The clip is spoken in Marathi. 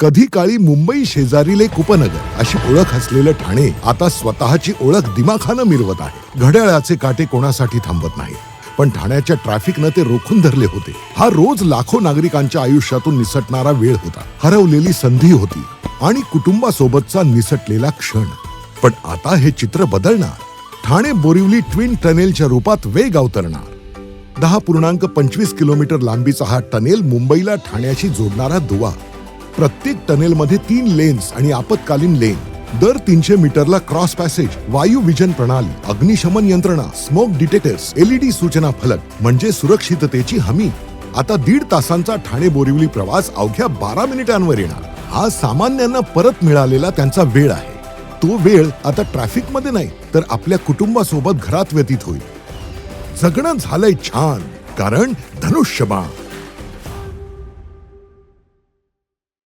कधी काळी मुंबई शेजारील एक उपनगर अशी ओळख असलेलं ठाणे आता स्वतःची ओळख दिमाखानं मिरवत आहे. घड्याळाचे काटे कोणासाठी थांबत नाही पण ठाण्याच्या ट्रॅफिकनं ते रोखून धरले होते. हा रोज लाखो नागरिकांच्या आयुष्यातून निसटणारा वेळ होता. हरवलेली संधी होती आणि कुटुंबासोबतचा निसटलेला क्षण. पण आता हे चित्र बदलणार. ठाणे बोरिवली ट्विन टनेलच्या रूपात वेग अवतरणार. दहा पूर्णांक पंचवीस किलोमीटर लांबीचा हा टनेल मुंबईला ठाण्याशी जोडणारा दुवा. प्रत्येक टनेलमध्ये तीन लेन्स आणि आपत्कालीन लेन. दर तीनशे मीटरला क्रॉस पॅसेज वायू विजन प्रणाली अग्निशमन यंत्रणा स्मोक डिटेक्टर्स एलईडी सूचना फलक म्हणजे सुरक्षिततेची हमी. आता दीड तासांचा ठाणे बोरिवली प्रवास अवघ्या बारा मिनिटांवर येणार. हा सामान्यांना परत मिळालेला त्यांचा वेळ आहे. तो वेळ आता ट्रॅफिकमध्ये नाही तर आपल्या कुटुंबासोबत घरात व्यतीत होईल. जगणं झालंय छान कारण धनुष्यबाण.